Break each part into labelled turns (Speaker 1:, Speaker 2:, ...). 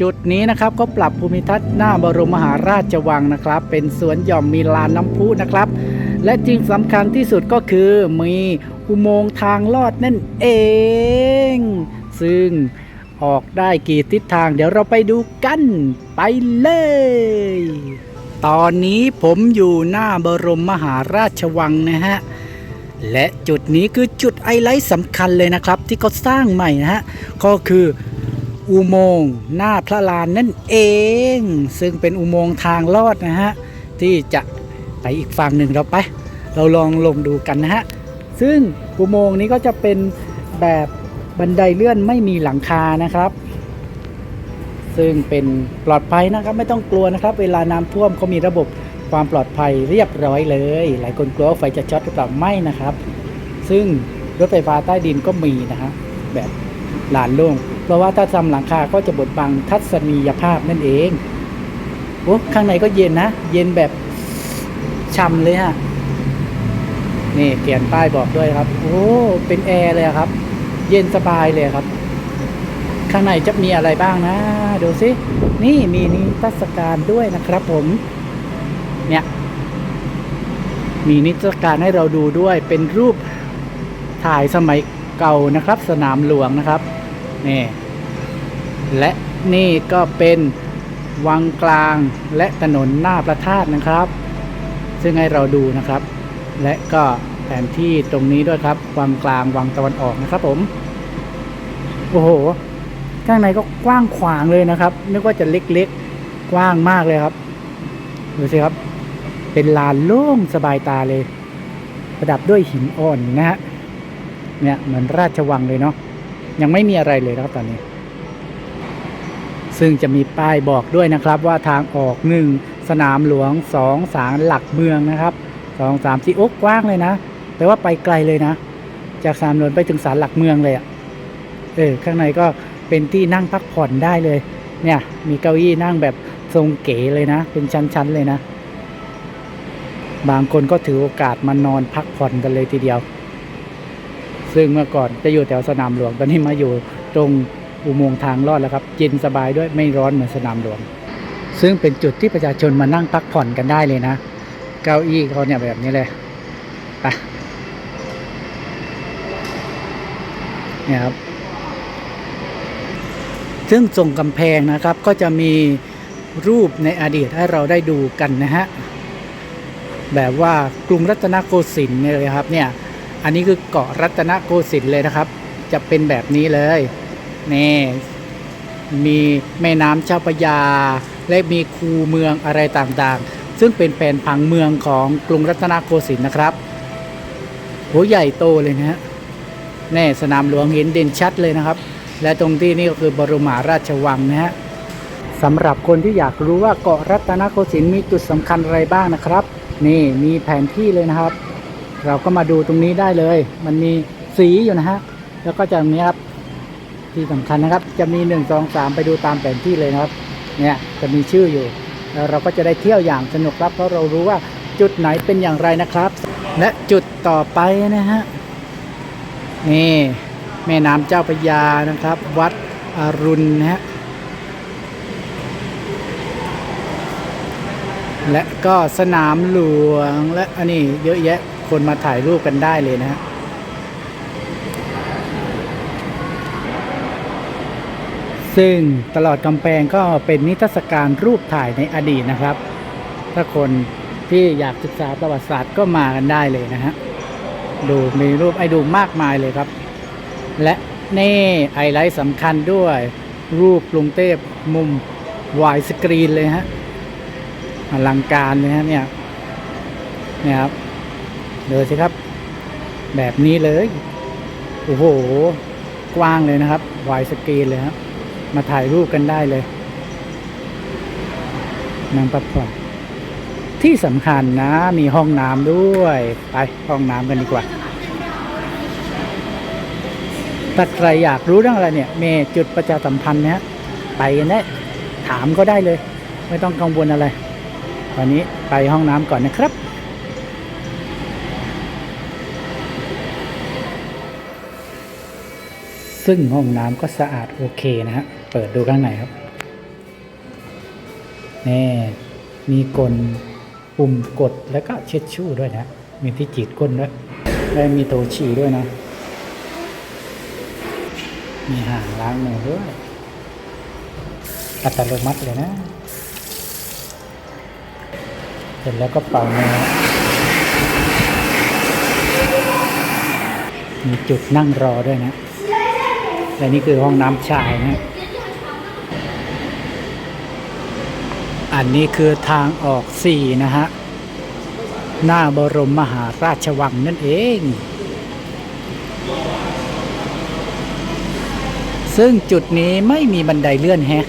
Speaker 1: จุดนี้นะครับก็ปรับภูมิทัศน์หน้าบรมมหาราชวังนะครับ เป็นสวนหย่อมมีลานน้ำพุนะครับ และจริงสำคัญที่สุดก็คือมีอุโมงค์ทางลอดนั่นเอง ซึ่งออกได้กี่ทิศทางเดี๋ยวเราไปดูกันไปเลย ตอนนี้ผมอยู่หน้าบรมมหาราชวังนะฮะและจุดนี้คือจุดไฮไลท์สำคัญเลยนะครับ ที่เขาสร้างใหม่นะฮะก็คือ อุโมงค์หน้าพระลานนั่นเอง ซึ่งเป็นอุโมงค์ทางลอดนะฮะ ที่จะไปอีกฝั่งหนึ่งเราไป เราลองลงดูกันนะฮะ ซึ่งอุโมงค์นี้ก็จะเป็นแบบบันไดเลื่อนไม่มีหลังคานะครับ ซึ่งเป็นปลอดภัยนะครับ ไม่ต้องกลัวนะครับ เวลาน้ำท่วมเขามีระบบความปลอดภัยเรียบร้อยเลย หลายคนกลัวว่าไฟจะช็อตหรือเปล่าไม่นะครับ ซึ่งรถไฟฟ้าใต้ดินก็มีนะฮะแบบลานโล่ง เพราะว่าถ้าทำหลังคาก็จะบดบังทัศนียภาพนั่นเองโอ้ข้างในก็เย็นนะ เย็นแบบช่ำเลยฮะนี่เขียนป้ายบอกด้วยครับ โอ้เป็นแอร์เลยครับ เย็นสบายเลยครับ ข้างในจะมีอะไรบ้างนะ ดูสิ นี่มีนิทรรศการด้วยนะครับผม เนี่ย มีนิทรรศการให้เราดูด้วยเป็นรูปถ่ายสมัยเก่านะครับ สนามหลวงนะครับ นี่และนี่ก็เป็นวังกลางและถนนหน้าพระธาตุนะครับ ซึ่งให้เราดูนะครับ และก็แผนที่ตรงนี้ด้วยครับวังกลางวังตะวันออกนะครับผม โอ้โห ข้างในก็กว้างขวางเลยนะครับ นึกว่าจะเล็กๆ กว้างมากเลยครับ ดูสิครับ เป็นลานโล่งสบายตาเลย ประดับด้วยหินอ่อนนะฮะ เนี่ยเหมือนราชวังเลยเนาะ ยังไม่มีอะไรเลยนะครับตอนนี้ ซึ่งจะมีป้ายบอกด้วยนะครับว่าทางออกหนึ่งสนามหลวงสองสารหลักเมืองนะครับสองสามที่โอ๊กกว้างเลยนะแต่ว่าไปไกลเลยนะ จากสนามหลวงไปถึงสารหลักเมืองเลยอะ่ะเออข้างในก็เป็นที่นั่งพักผ่อนได้เลย เนี่ยมีเก้าอี้นั่งแบบทรงเก๋เลยนะ เป็นชั้นๆเลยนะ บางคนก็ถือโอกาสมานอนพักผ่อนกันเลยทีเดียว ซึ่งเมื่อก่อนจะอยู่แถวสนามหลวง ตอนนี้มาอยู่ตรงอุโมงค์ทางลอดแล้วครับเย็นสบายด้วยไม่ร้อนเหมือนสนามหลวง ซึ่งเป็นจุดที่ประชาชนมานั่งพักผ่อนกันได้เลยนะ เก้าอี้เขาเนี่ยแบบนี้เลยไปเนี่ยครับซึ่งทรงกำแพงนะครับก็จะมีรูปในอดีตให้เราได้ดูกันนะฮะ แบบว่ากรุงรัตนโกสินทร์เนี่ยเลยครับเนี่ย อันนี้คือเกาะรัตนโกสินทร์เลยนะครับ จะเป็นแบบนี้เลยนี่มีแม่น้ำเจ้าพระยา และมีคูเมืองอะไรต่างๆ ซึ่งเป็นแผนผังเมืองของกรุงรัตนโกสินทร์นะครับโหใหญ่โตเลยนะฮะแน่สนามหลวงเห็นเด่นชัดเลยนะครับ และตรงที่นี่ก็คือบรมมหาราชวังนะฮะสำหรับคนที่อยากรู้ว่าเกาะรัตนโกสินทร์มีจุดสำคัญอะไรบ้างนะครับ นี่มีแผนที่เลยนะครับ เราก็มาดูตรงนี้ได้เลย มันมีสีอยู่นะฮะ แล้วก็จะมีครับที่สำคัญนะครับ จะมี1 2 3ไปดูตามแผนที่เลยนะครับ เนี่ยจะมีชื่ออยู่ แล้วเราก็จะได้เที่ยวอย่างสนุกครับ เพราะเรารู้ว่าจุดไหนเป็นอย่างไรนะครับ และจุดต่อไปนะฮะ นี่แม่น้ำเจ้าพระยานะครับ วัดอรุณนะฮะและก็สนามหลวงและอันนี้เยอะแยะ คนมาถ่ายรูปกันได้เลยนะฮะซึ่งตลอดกำแพงก็เป็นนิทรรศการรูปถ่ายในอดีตนะครับ ถ้าคนที่อยากศึกษาประวัติศาสตร์ก็มากันได้เลยนะฮะดูมีรูปไอ้ดูมากมายเลยครับ และนี่ไฮไลท์สำคัญด้วยรูปกรุงเทพมุมวายสกรีนเลยฮะอลังการเลยฮะเนี่ยเนี่ยครับ ดูสิครับ แบบนี้เลย โอ้โห กว้างเลยนะครับวายสกรีนเลยครับมาถ่ายรูปกันได้เลยนางพักผ่อนที่สำคัญนะ มีห้องน้ำด้วย ไปห้องน้ำกันดีกว่าถ้าใครอยากรู้เรื่องอะไรเนี่ยเมจุดประชาสัมพันธ์นะฮะไปกันได้ถามก็ได้เลย ไม่ต้องกังวลอะไร ตอนนี้ไปห้องน้ำก่อนนะครับ ซึ่งห้องน้ำก็สะอาดโอเคนะฮะ เปิดดูข้างในครับ นี่ มีกลปุ่มกดแล้วก็เช็ดชู่ด้วยนะ มีที่จีดก้นด้วยและมีโตฉี่ด้วยนะ มีห่างล้างมือด้วยอัตโนมัติเลยนะ เสร็จแล้วก็เป่ามือมีจุดนั่งรอด้วยนะ และนี่คือห้องน้ำชายนะอันนี้คือทางออกสี่นะฮะ หน้าบรมมหาราชวังนั่นเอง ซึ่งจุดนี้ไม่มีบันไดเลื่อนแฮะ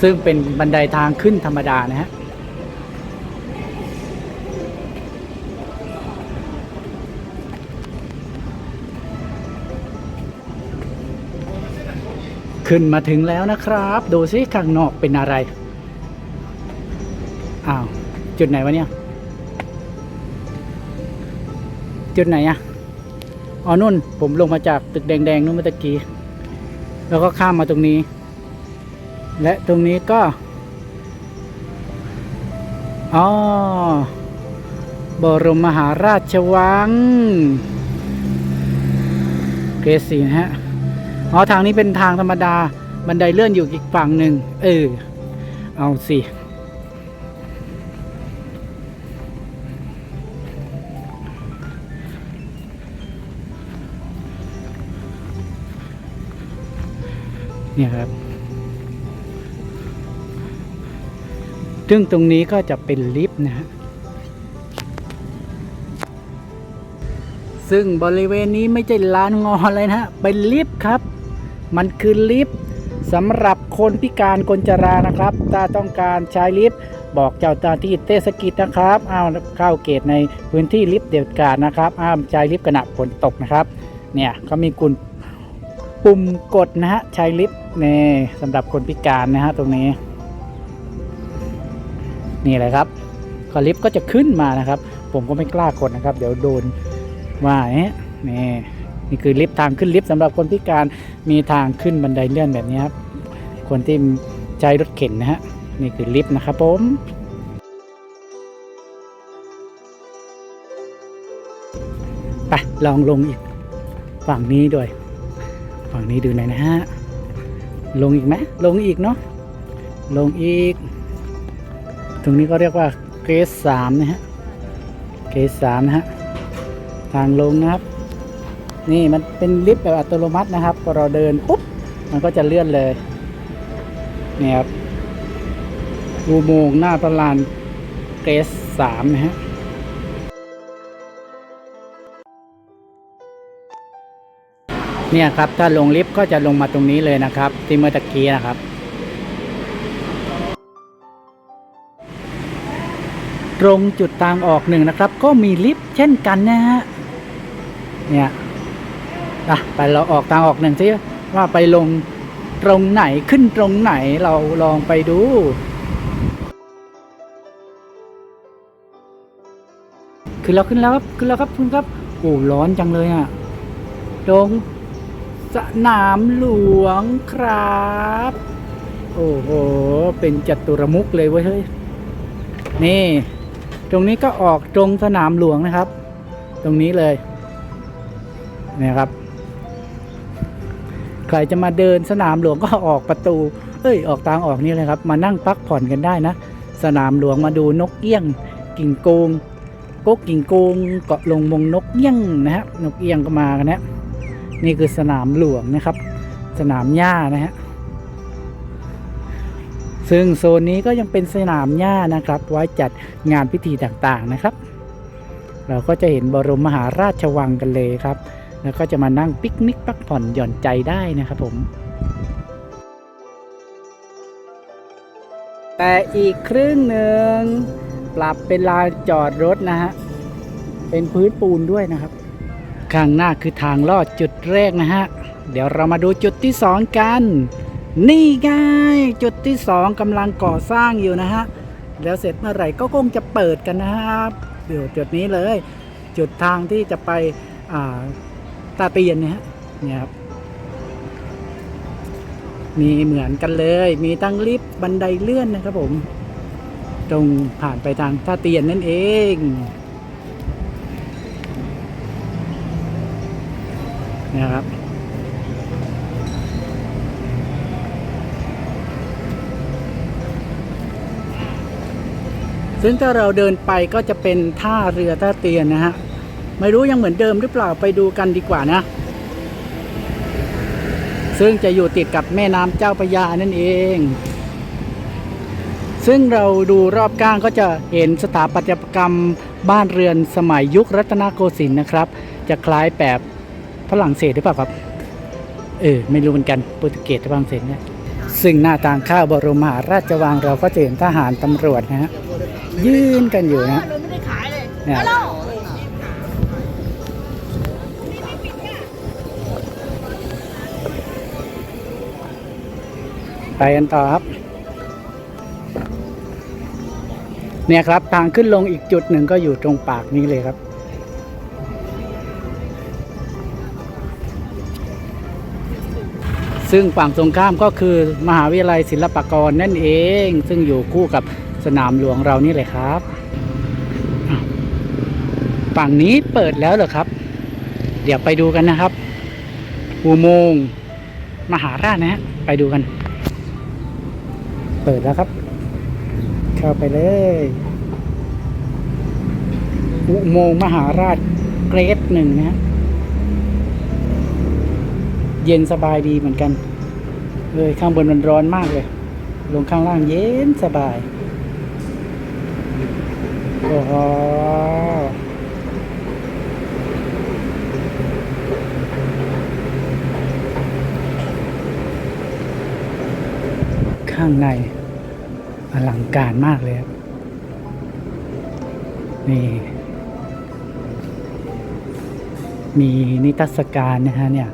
Speaker 1: ซึ่งเป็นบันไดทางขึ้นธรรมดานะฮะ ขึ้นมาถึงแล้วนะครับ ดูซิข้างนอกเป็นอะไร อ้าว จุดไหนวะเนี่ย จุดไหนอะอ๋อนุ่น ผมลงมาจากตึกแดงๆนู่นเมื่อกี้ แล้วก็ข้ามมาตรงนี้ และตรงนี้ก็ อ๋อบรมมหาราชวัง เกรดสีนะฮะ อ๋อทางนี้เป็นทางธรรมดา บันไดเลื่อนอยู่อีกฝั่งหนึ่งเออ เอาสิเนี่ยครับ ซึ่งตรงนี้ก็จะเป็นลิฟต์นะฮะ ซึ่งบริเวณนี้ไม่ใช่ลานงอเลยนะฮะ เป็นลิฟต์ครับ มันคือลิฟต์สำหรับคนพิการคนจรานะครับ ถ้าต้องการใช้ลิฟต์บอกเจ้าหน้าที่เทศกิจนะครับเอาเข้าเกตในพื้นที่ลิฟต์เด็ดขาดนะครับห้ามใช้ลิฟต์ขณะฝนตกนะครับ เนี่ยเขามีกุญปุ่มกดนะฮะใช้ลิฟต์นี่สำหรับคนพิการนะฮะตรงนี้ นี่เลยครับก็ลิฟต์ก็จะขึ้นมานะครับ ผมก็ไม่กล้ากดนะครับ เดี๋ยวโดนว่าเนี่ยนี่ นี่คือลิฟต์ทางขึ้นลิฟต์สำหรับคนพิการมีทางขึ้นบันไดเลื่อนแบบนี้ครับคนที่ใช้รถเข็นนะฮะนี่คือลิฟต์นะครับผมไปลองลงอีกฝั่งนี้ด้วย ฝั่งนี้ดูหน่อยนะฮะลงอีกไหมลงอีกเนาะลงอีก ตรงนี้ก็เรียกว่าเกรสสามนะฮะเกรสสามนะฮะทางลงนะครับ นี่มันเป็นลิฟต์แบบอัตโนมัตินะครับพอเราเดินปุ๊บมันก็จะเลื่อนเลยนี่ครับอุโมงค์หน้าตลาดเกรสสามนะฮะเนี่ยครับถ้าลงลิฟต์ก็จะลงมาตรงนี้เลยนะครับที่เมื่อตะกี้นะครับ ตรงจุดทางออกหนึ่งนะครับ ก็มีลิฟต์เช่นกันนะฮะเนี่ย อะไปเราออกทางออกหนึ่งสิว่าไปลงตรงไหนขึ้นตรงไหนเราลองไปดูขึ้นแล้วขึ้นแล้วครับขึ้นแล้วครับคุณครับโอ้ร้อนจังเลยอะตรงสนามหลวงครับ โอ้โห เป็นจัตุรมุกเลยเว้ยเฮ้ยนี่ ตรงนี้ก็ออกตรงสนามหลวงนะครับ ตรงนี้เลย นี่ครับ ใครจะมาเดินสนามหลวงก็ออกประตู เอ้ยออกทางออกนี่เลยครับ มานั่งพักผ่อนกันได้นะ สนามหลวงมาดูนกเอี้ยง กิ่งโกงกกกิ่งโกงเกาะลงมงนกเอี้ยงนะฮะนกเอี้ยงก็มากันนะนี่คือสนามหลวงนะครับ สนามหญ้านะฮะซึ่งโซนนี้ก็ยังเป็นสนามหญ้านะครับ ไว้จัดงานพิธีต่างๆนะครับ เราก็จะเห็นบรมมหาราชวังกันเลยครับ แล้วก็จะมานั่งปิกนิกพักผ่อนหย่อนใจได้นะครับผม แต่อีกครึ่งหนึ่งปรับเป็นลานจอดรถนะฮะ เป็นพื้นปูนด้วยนะครับ ข้างหน้าคือทางลอดจุดแรกนะฮะ เดี๋ยวเรามาดูจุดที่สองกัน นี่ไงจุดที่สองกำลังก่อสร้างอยู่นะฮะ แล้วเสร็จเมื่อไหร่ก็คงจะเปิดกันนะครับเดี๋ยวจุดนี้เลย จุดทางที่จะไปอ่า ตาเตียนเนี่ยฮะเนี่ยครับ มีเหมือนกันเลย มีตั้งลิฟต์บันไดเลื่อนนะครับผม ตรงผ่านไปทางท่าเตียนนั่นเองนะครับซึ่งถ้าเราเดินไปก็จะเป็นท่าเรือท่าเตียนนะฮะ ไม่รู้ยังเหมือนเดิมหรือเปล่าไปดูกันดีกว่านะ ซึ่งจะอยู่ติดกับแม่น้ำเจ้าพระยานั่นเอง ซึ่งเราดูรอบก้างก็จะเห็นสถาปัตยกรรมบ้านเรือนสมัยยุครัตนโกสินทร์นะครับ จะคล้ายแบบฝรั่งเศสหรือเปล่าครับ เออ ไม่รู้เหมือนกันโปรตุเกสหรือฝรั่งเศสเนี่ยซึ่งหน้าทางเข้าบรมมหาราชวังเราก็จะเห็นทหารตำรวจนะฮะยืนกันอยู่นะ
Speaker 2: เนี่
Speaker 1: ย ไปกันต่อครับ เนี่ยครับทางขึ้นลงอีกจุดหนึ่งก็อยู่ตรงปากนี้เลยครับ ซึ่งฝั่งตรงข้ามก็คือมหาวิทยาลัยศิลปากรนั่นเอง ซึ่งอยู่คู่กับสนามหลวงเรานี่เลยครับฝั่งนี้เปิดแล้วเหรอครับ เดี๋ยวไปดูกันนะครับอุโมงค์มหาราชนะฮะไปดูกัน ปิดแล้วครับ เข้าไปเลยอุโมงมหาราชเกรดหนึ่งนะเย็นสบายดีเหมือนกันเลยข้างบนมันร้อนมากเลย ลงข้างล่างเย็นสบาย โอ้โหข้างใน อลังการมากเลยครับ นี่ มีนิทรรศการนะฮะเนี่ย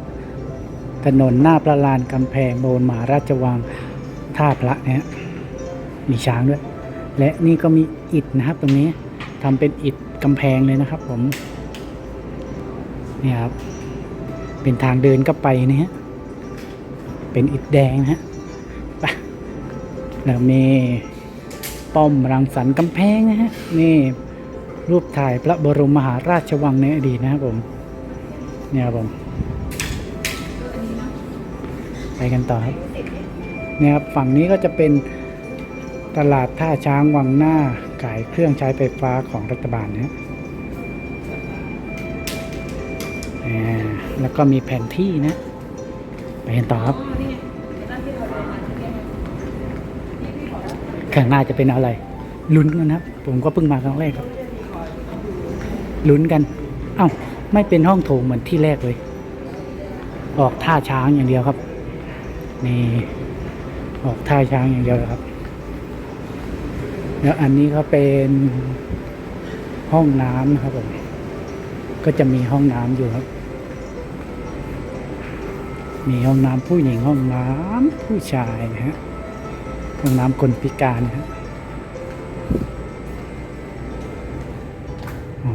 Speaker 1: ถนนหน้าประลานกำแพงโบนมหาราชวังท่าพระเนี่ยมีช้างด้วย และนี่ก็มีอิฐนะครับ ตรงนี้ทำเป็นอิฐกำแพงเลยนะครับ ผมนี่ครับ เป็นทางเดินก็ไปนะฮะ เป็นอิฐแดงนะฮะ แล้วมีป้อมรังสรรค์กำแพงนะฮะนี่รูปถ่ายพระบรมมหาราชวังในอดีตนะครับผมเนี่ยครับผมไปกันต่อครับเนี่ยครับฝั่งนี้ก็จะเป็นตลาดท่าช้างวังหน้าขายเครื่องใช้ไฟฟ้าของรัฐบาลนะฮะแล้วก็มีแผนที่นะ ไปกันต่อครับ ข้างหน้าจะเป็นอะไร ลุ้นกันนะครับ ผมก็เพิ่งมาครั้งแรกครับ ลุ้นกัน เอ้า ไม่เป็นห้องโถงเหมือนที่แรกเลย ออกท่าช้างอย่างเดียวครับ นี่ ออกท่าช้างอย่างเดียวครับ แล้วอันนี้ก็เป็นห้องน้ำนะครับผม ก็จะมีห้องน้ำอยู่ครับ มีห้องน้ำผู้หญิงห้องน้ำผู้ชายนะฮะ ห้องน้ำคนพิการนะฮะอ๋อ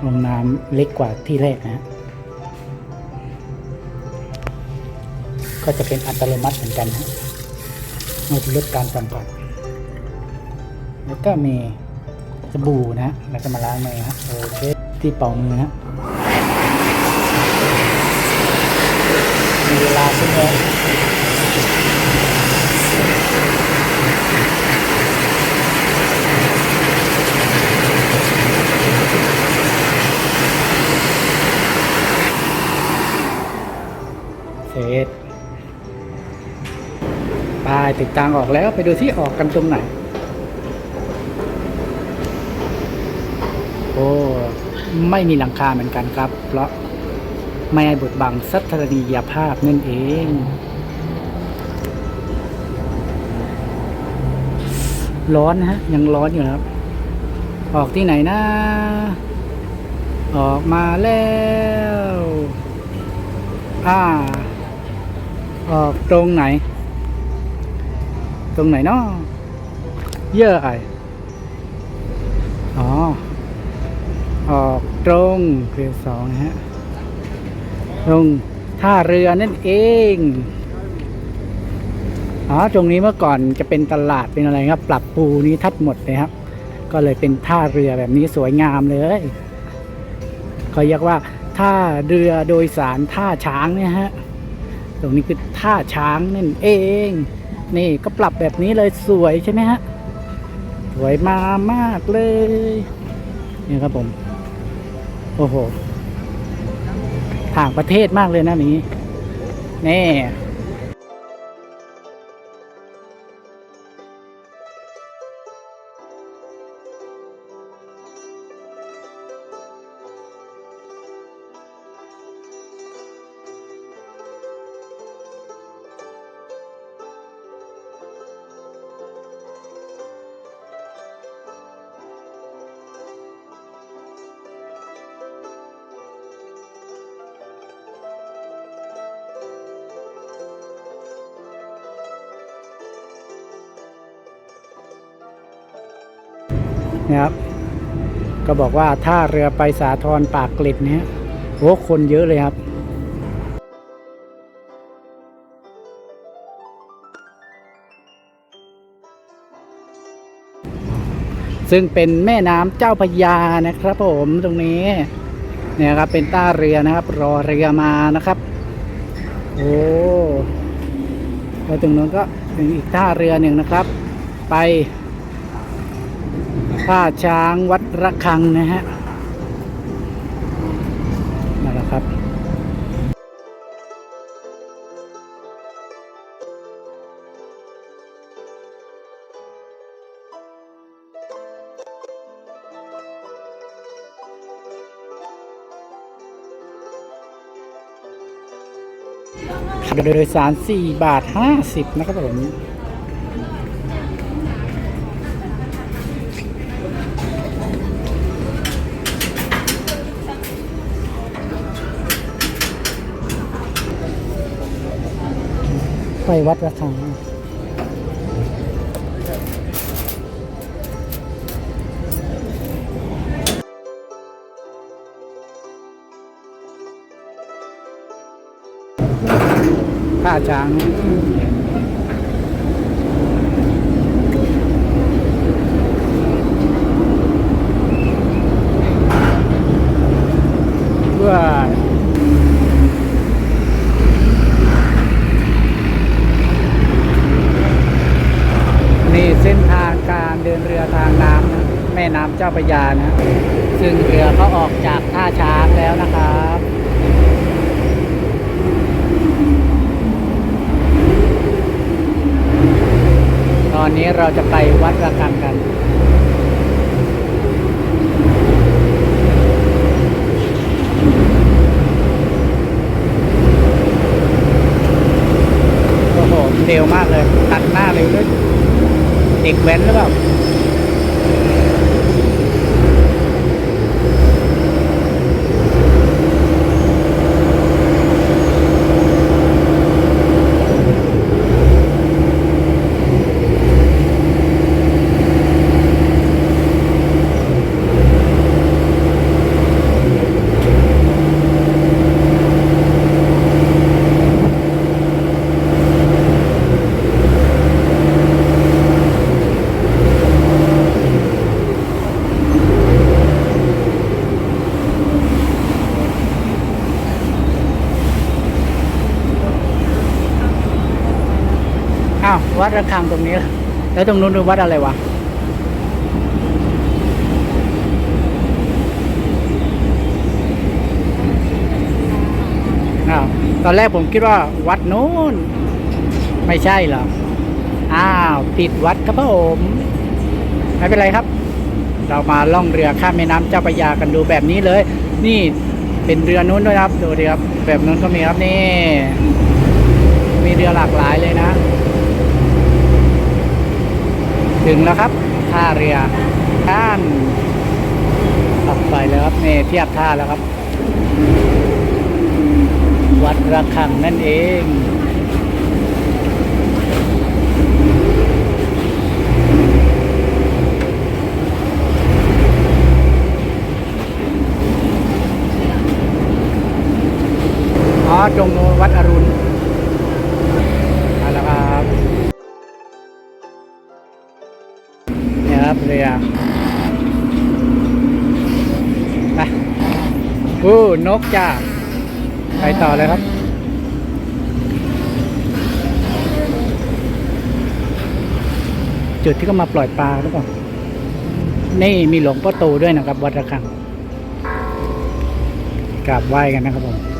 Speaker 1: ห้องน้ำเล็กกว่าที่แรกนะ ก็จะเป็นอัตโนมัติเหมือนกันนะไม่ลดการสัมผัสแล้วก็มีสบู่นะฮะแล้วก็มาล้างมือฮะโอเค ที่เป่ามือนะมีเวลาชั่วโมง ไปติดทางออกแล้วไปดูที่ออกกันตรงไหน โอ้ ไม่มีหลังคาเหมือนกันครับ เพราะไม่ให้บดบังสัทนียภาพนั่นเอง ร้อนฮะ ยังร้อนอยู่ครับ ออกที่ไหนนะ ออกมาแล้ว อ่า ออกตรงไหน ตรงไหนเนาะเยอะไออ๋อ ออกตรงเฟสสองนะฮะ ตรงท่าเรือนั่นเอง อ๋อ ตรงนี้เมื่อก่อนจะเป็นตลาดเป็นอะไรครับ ปรับปูนี้ทัดหมดเลยครับ ก็เลยเป็นท่าเรือแบบนี้สวยงามเลยเขาเรียกว่าท่าเรือโดยสารท่าช้างเนี่ยฮะ ตรงนี้คือท่าช้างนั่นเอง นี่ก็ปรับแบบนี้เลยสวยใช่ไหมฮะ สวยมามากเลย นี่ครับผม โอ้โห ต่างประเทศมากเลยนะนี้ นี่ นะครับก็บอกว่าถ้าเรือไปสาทรปากเกร็ดเนี้ยโอ้คนเยอะเลยครับซึ่งเป็นแม่น้ำเจ้าพยานะครับ ผมตรงนี้ เนี่ยครับเป็นต้าเรือนะครับ รอเรือมานะครับ โอ้แล้วตรงนั้นก็ถึงอีกท่าเรือหนึ่งนะครับ ไป ท่าช้างวัดระฆังนะฮะนั่นแหละครับโดยสาร 4 บาท 50 นะครับผม วัดระฆังผ้าช้างเพื่อนี่เส้นทางการเดินเรือทางน้ำนะแม่น้ำเจ้าพระ ยานะ ซึ่งเรือก็ออกจากท่าช้างแล้วนะครับตอนนี้เราจะไปวัดระฆังกันโอ้โหเร็วมากเลย ตัดหน้าเร็วด้วยเด็กแว้นหรือเปล่า ระฆังตรงนี้ล่ะแล้วตรงนู้นวัดอะไรวะอ้าวตอนแรกผมคิดว่าวัดนู้น ไม่ใช่เหรอ อ้าวผิดวัดครับผมไม่เป็นไรครับ เรามาล่องเรือข้ามแม่น้ำเจ้าพระยากันดูแบบนี้เลย นี่เป็นเรือนู้นด้วยครับ ดูดิครับ แบบนู้นก็มีครับนี่ มีเรือหลากหลายเลยนะ ถึงแล้วครับท่าเรือข้ามขับไปแล้วครับนี่เทียบท่าแล้วครับ วัดระฆังนั่นเองอ๋อตรงโน้นวัดอรุณ รือไปอู้นกจ้า ไปต่อเลยครับจุดที่เขามาปล่อยปลาหรือเปล่า นี่มีหลวงพ่อโตด้วยนะครับ วัดระฆังกราบไหว้กันนะครับผม